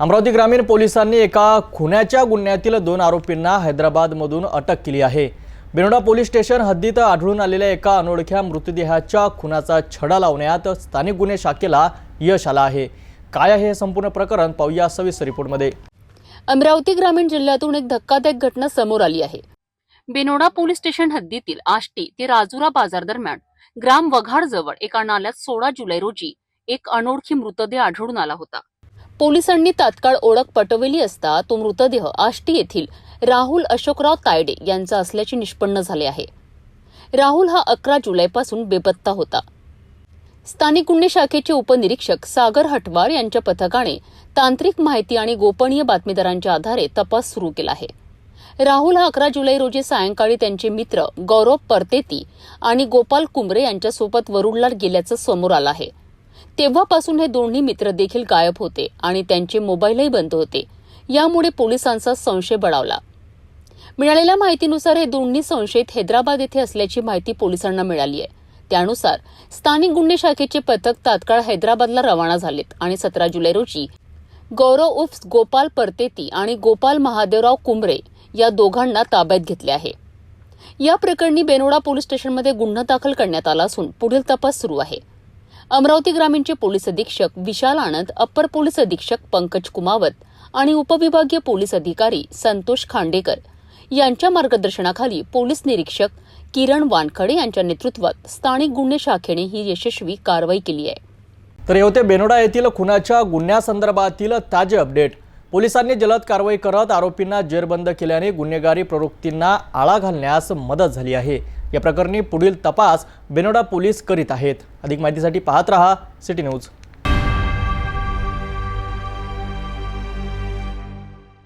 अमरावती ग्रामीण पोलिसांनी एका खुन्याच्या गुन्ह्यातील दोन आरोपींना हैदराबादमधून अटक केली आहे. बेनोडा पोलीस स्टेशन हद्दीत आढळून आलेल्या एका अनोळख्या मृतदेहाच्या खुनाचा छडा लावण्यात स्थानिक गुन्हे शाखेला यश आलं आहे. काय आहे हे संपूर्ण प्रकरण पाहूया सविस्तर रिपोर्टमध्ये. अमरावती ग्रामीण जिल्ह्यातून एक धक्कादायक घटना समोर आली आहे. बेनोडा पोलीस स्टेशन हद्दीतील आष्टी ते राजुरा बाजार दरम्यान ग्राम वघाड जवळ एका नाल्यात सोळा जुलै रोजी एक अनोळखी मृतदेह आढळून आला होता. पोलिसांनी तात्काळ ओळख पटवली असता तो मृतदेह आष्टी येथील राहुल अशोकराव तायडे यांचा असल्याचे निष्पन्न झाले आहे. राहुल हा अकरा जुलैपासून बेपत्ता होता. स्थानिक गुन्हे शाखेचे उपनिरीक्षक सागर हटवार यांच्या पथकाने तांत्रिक माहिती आणि गोपनीय बातमीदारांच्या आधारे तपास सुरू केला आहे. राहुल हा अकरा जुलै रोजी सायंकाळी त्यांचे मित्र गौरव परतेती आणि गोपाल कुंबरे यांच्यासोबत वरुडला गेल्याचं समोर आलं आहे. तेव्हापासून हे दोन्ही मित्र देखील गायब होते आणि त्यांचे मोबाईलही बंद होते. यामुळे पोलिसांचा संशय बळावला. मिळालेल्या माहितीनुसार हे दोन्ही संशयित हैदराबाद येथे असल्याची माहिती पोलिसांना मिळाली आहे. त्यानुसार स्थानिक गुन्हे शाखेचे पथक तात्काळ हैदराबादला रवाना झालेत आणि सतरा जुलै रोजी गौरव उर्फ गोपाल परतेती आणि गोपाल महादेवराव कुंबरे या दोघांना ताब्यात घेतले आहे. या प्रकरणी बेनोडा पोलीस स्टेशनमध्ये गुन्हा दाखल करण्यात आला असून पुढील तपास सुरू आहे. अमरावती ग्रामीणचे पोलीस अधीक्षक विशाल आनंद अप्पर पोलीस अधीक्षक पंकज कुमावत आणि उपविभागीय पोलीस अधिकारी संतोष खांडेकर. यांच्या मार्गदर्शनाखाली पोलीस निरीक्षक किरण वानखडे यांच्या नेतृत्वात स्थानिक गुन्हे शाखेने ही यशस्वी कारवाई केली आहे. तर हे होते बेनोडा येथील खुनाच्या गुन्ह्यासंदर्भातील ताजे अपडेट. पोलिसांनी जलद कारवाई करत आरोपींना जेरबंद केल्याने गुन्हेगारी प्रवृत्तींना आळा घालण्यास मदत झाली आहे. या प्रकरणी पुढील तपास बेनोडा पोलीस करीत आहेत. अधिक माहितीसाठी पाहत रहा सिटी न्यूज.